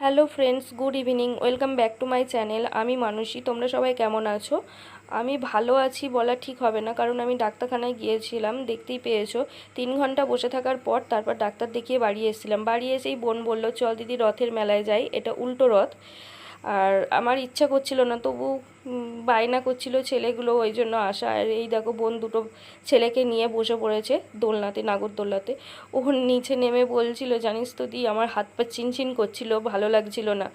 Hello friends, good evening, welcome back to my channel. আমি মানসী, তোমরা সবাই কেমন আছো? আমি ভালো আছি বলা ঠিক হবে না, কারণ আমি ডাক্তারখানায় গিয়েছিলাম, দেখতেই পেয়েছ। তিন ঘণ্টা বসে থাকার পর তারপর ডাক্তার দেখিয়ে বাড়ি এসেছিলাম। বাড়ি এসেই বোন বলল, চল দিদি, রথের মেলায় যাই। এটা উল্টো রথ। আর আমার ইচ্ছা করছিল না, তবু বায়না করছিল ছেলেগুলো ওই জন্য আসা। আর এই দেখো, বোন দুটো ছেলেকে নিয়ে বসে পড়েছে দোলনাতে, নাগরদোলনাতে। ও নিচে নেমে বলছিল, জানিস তো দি, আমার হাত পা চিনচিন করছিল, ভালো লাগছিল না।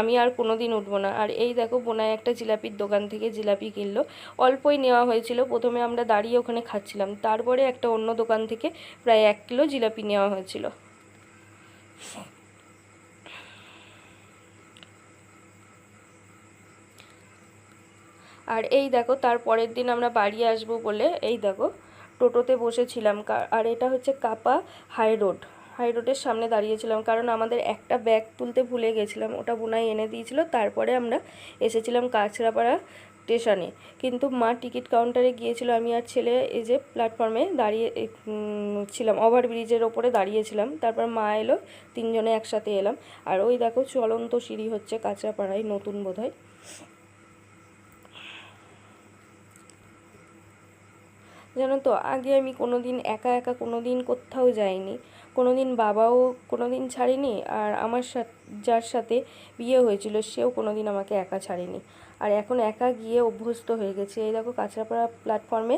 আমি আর কোনো দিন উঠবো না। আর এই দেখো বোনায় একটা জিলাপির দোকান থেকে জিলাপি কিনলো। অল্পই নেওয়া হয়েছিল, প্রথমে আমরা দাঁড়িয়ে ওখানে খাচ্ছিলাম। তারপরে একটা অন্য দোকান থেকে প্রায় এক কিলো জিলাপি নেওয়া হয়েছিল। আর এই দেখো, তার পরের দিন আমরা বাড়ি আসব বলে, এই দেখো, টোটোতে বসেছিলাম। আর এটা হচ্ছে কাপা হাই রোড। হাই রোডের সামনে দাঁড়িয়েছিলাম, কারণ আমাদের একটা ব্যাগ তুলতে ভুলে গেছিলাম, ওটা বোনাই এনে দিয়েছিল, তারপরে আমরা এসেছিলাম কাছড়াপাড়া স্টেশনে। কিন্তু মা টিকিট কাউন্টারে গিয়েছিল, আমি আর ছেলে এই যে প্ল্যাটফর্মে দাঁড়িয়ে ছিলাম, ওভার ব্রিজের ওপরে দাঁড়িয়েছিলাম, তারপর মা এলো, তিনজনে একসাথে এলাম। আর ওই দেখো চলন্ত সিঁড়ি হচ্ছে কাঁচরাপাড়ায় নতুন বোধহয়। জানো তো, আগে আমি কোনো দিন একা একা কোনো দিন কোথাও যাইনি। কোনো দিন বাবাও কোনো দিন ছাড়েনি আর আমার যার সাথে বিয়ে হয়েছিল সেও কোনো দিন আমাকে একা ছাড়েনি। আর এখন একা গিয়ে অভ্যস্ত হয়ে গেছি। এই দেখো কাঁচরাপাড়া প্ল্যাটফর্মে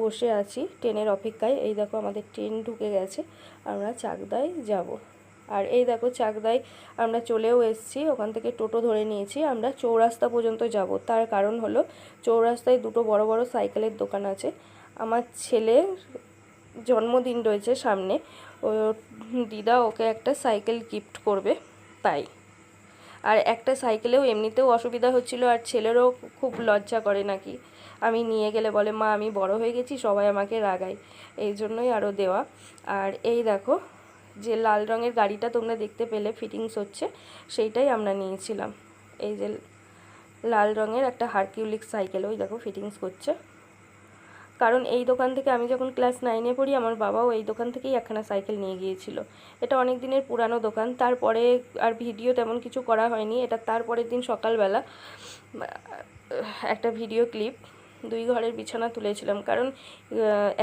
বসে আছি ট্রেনের অপেক্ষায়। এই দেখো আমাদের ট্রেন ঢুকে গেছে, আমরা চাকদায় যাব। আর এই দেখো চাকদায় আমরা চলেও এসেছি, ওখান থেকে টোটো ধরে নিয়েছি, আমরা চৌরাস্তা পর্যন্ত যাব। তার কারণ হলো চৌরাস্তায় দুটো বড় বড় সাইকেলের দোকান আছে। আমার ছেলের জন্মদিন রয়েছে সামনে। ও, দিদা ওকে একটা সাইকেল গিফট করবে, তাই। আর একটা সাইকেলেও এমনিতেও অসুবিধা হচ্ছিল, আর ছেলেরও খুব লজ্জা করে নাকি। আমি নিয়ে গেলে বলে, মা, আমি বড় হয়ে গেছি, সবাই আমাকে রাগায়। এই জন্যই আরও দেওয়া। আর এই দেখো, যে লাল রঙের গাড়িটা তোমরা দেখতে পেলে, ফিটিংস হচ্ছে, সেইটাই আমরা নিয়েছিলাম। এই যে লাল রঙের একটা হারকিউলিক সাইকেল, ওই দেখো ফিটিংস করছে। কারণ এই দোকান থেকে আমি যখন ক্লাস নাইনে পড়ি, আমার বাবাও এই দোকান থেকেই একখানা সাইকেল নিয়ে গিয়েছিল। এটা অনেক দিনের পুরানো দোকান, তারপরে আর ভিডিও তেমন কিছু করা হয়নি। এটা তারপরের দিন সকালবেলা একটা ভিডিও ক্লিপ, দুই ঘরের বিছানা তুলেছিলাম। কারণ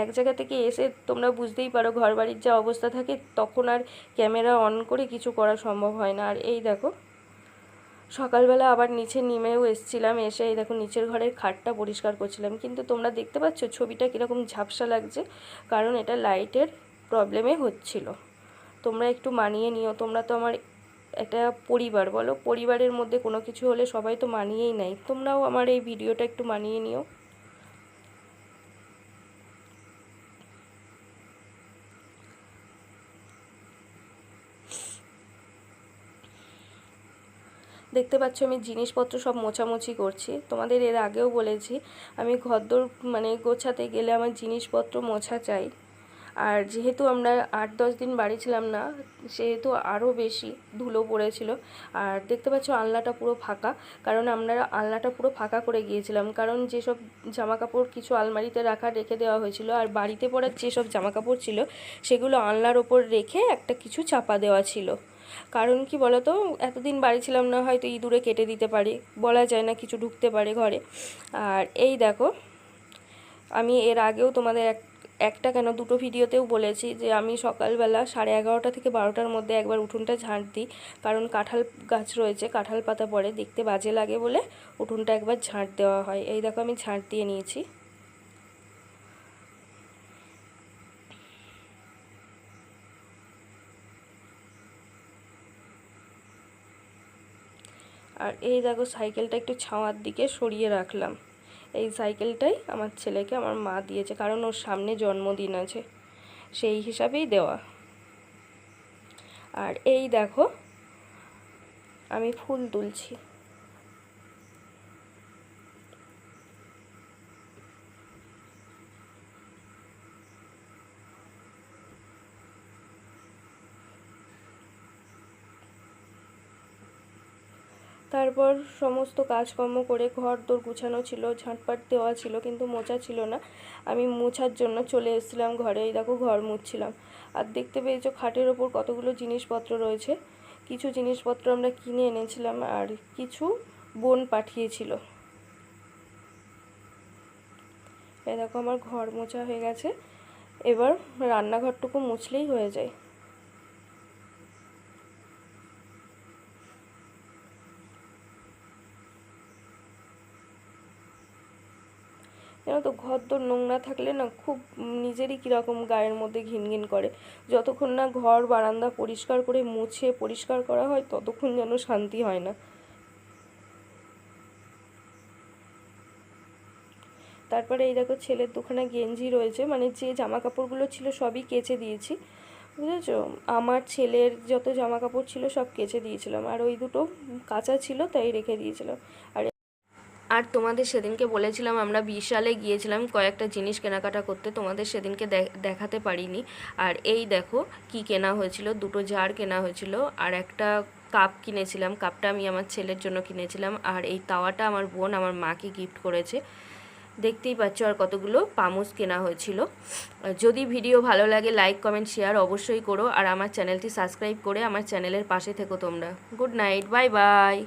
এক জায়গা থেকে এসে তোমরা বুঝতেই পারো ঘর বাড়ির যা অবস্থা থাকে, তখন আর ক্যামেরা অন করে কিছু করা সম্ভব হয় না। আর এই দেখো সকালবেলা আবার নিচে নেমেও এসেছিলাম, এসে এই দেখো নিচের ঘরের খাটটা পরিষ্কার করছিলাম। কিন্তু তোমরা দেখতে পাচ্ছ ছবিটা কীরকম ঝাপসা লাগছে? কারণ এটা লাইটের প্রবলেমে হচ্ছিল। তোমরা একটু মানিয়ে নিও, তোমরা তো আমার একটা পরিবার, বলো? পরিবারের মধ্যে কোনো কিছু হলে সবাই তো মানিয়েই নেয়। তোমরাও আমার এই ভিডিওটা একটু মানিয়ে নিও। দেখতে পাচ্ছ আমি জিনিসপত্র সব মোছামুছি করছি। তোমাদের এর আগেও বলেছি, আমি ঘরদোর মানে গোছাতে গেলে আমার জিনিসপত্র মোছা চাই। আর যেহেতু আমরা আট, দশ দিন বাড়ি ছিলাম না, সেহেতু আরও বেশি ধুলো পড়েছিল। আর দেখতে পাচ্ছ আলনাটা পুরো ফাঁকা, কারণ আমরা আলনাটা পুরো ফাঁকা করে গিয়েছিলাম। কারণ যেসব জামাকাপড় কিছু আলমারিতে রাখা, রেখে দেওয়া হয়েছিল, আর বাড়িতে পরার যেসব জামাকাপড় ছিল, সেগুলো আলনার ওপর রেখে একটা কিছু চাপা দেওয়া ছিল। কারণ কি বলতো, এতদিন বাড়ি ছিলাম না, হয়তো ইঁদুরে কেটে দিতে পারে, বলা যায় না কিছু ঢুকতে পারে ঘরে। আর এই দেখো, আমি এর আগেও তোমাদের এক একটা কেন? দুটো ভিডিওতেও বলেছি যে আমি সকালবেলা সাড়ে এগারোটা থেকে বারোটার মধ্যে একবার উঠোনটা ঝাঁট দিই। কারণ কাঁঠাল গাছ রয়েছে, কাঁঠাল পাতা পড়ে, দেখতে বাজে লাগে বলে উঠোনটা একবার ঝাঁট দেওয়া হয়। এই দেখো আমি ঝাঁট দিয়ে নিয়েছি। আর এই দেখো সাইকেলটা একটু ছাওয়ার দিকে সরিয়ে রাখলাম। এই সাইকেলটাই আমার ছেলেকে আমার মা দিয়েছে, কারণ ওর সামনে জন্মদিন আছে, সেই হিসাবেই দেওয়া। আর এই দেখো, আমি ফুল তুলছি। তারপর সমস্ত কাজকর্ম করে ঘর দোর গুছানো ছিল, ঝাঁটপাট দেওয়া ছিল, কিন্তু মোছা ছিল না। আমি মোছার জন্য চলে এসেছিলাম ঘরে, এই দেখো ঘর মুছছিলাম। আর দেখতে পেয়েছ খাটের ওপর কতগুলো জিনিসপত্র রয়েছে। কিছু জিনিসপত্র আমরা কিনে এনেছিলাম আর কিছু বোন পাঠিয়েছিল। এই দেখো আমার ঘর মোছা হয়ে গেছে। এবার রান্নাঘরটুকু মুছলেই হয়ে যায়। জানো তো ঘর দোর নোংরা থাকলে না খুব নিজেরই কীরকম গায়ের মধ্যে ঘিনঘিন করে। যতক্ষণ না ঘর বারান্দা পরিষ্কার করে মুছে পরিষ্কার করা হয়, ততক্ষণ যেন শান্তি হয় না। তারপরে এই দেখো ছেলের দুখানা গেঞ্জি রয়েছে মানে যে জামা কাপড়গুলো ছিল সবই কেচে দিয়েছি, বুঝেছ? আমার ছেলের যত জামা কাপড় ছিল সব কেচে দিয়েছিলাম, আর ওই দুটো কাঁচা ছিল তাই রেখে দিয়েছিলাম। আর আর তোমাদের সেদিনকে বলেছিলাম, আমরা বিশালে গিয়েছিলাম কয়েকটা জিনিস কেনাকাটা করতে, তোমাদের সেদিনকে দেখাতে পারিনি। আর এই দেখো কি কেনা হয়েছিল, দুটো জার কেনা হয়েছিল, আর একটা কাপ কিনেছিলাম, কাপটা আমি আমার ছেলের জন্য কিনেছিলাম, আর এই তাওয়াটা আমার বোন আমার মাকে গিফট করেছে। দেখতেই পাচ্ছ আর কতগুলো পামুস কেনা হয়েছিল। যদি ভিডিও ভালো লাগে লাইক কমেন্ট শেয়ার অবশ্যই করো, আর আমার চ্যানেলটি সাবস্ক্রাইব করে আমার চ্যানেলের পাশে থেকো তোমরা। Good night bye bye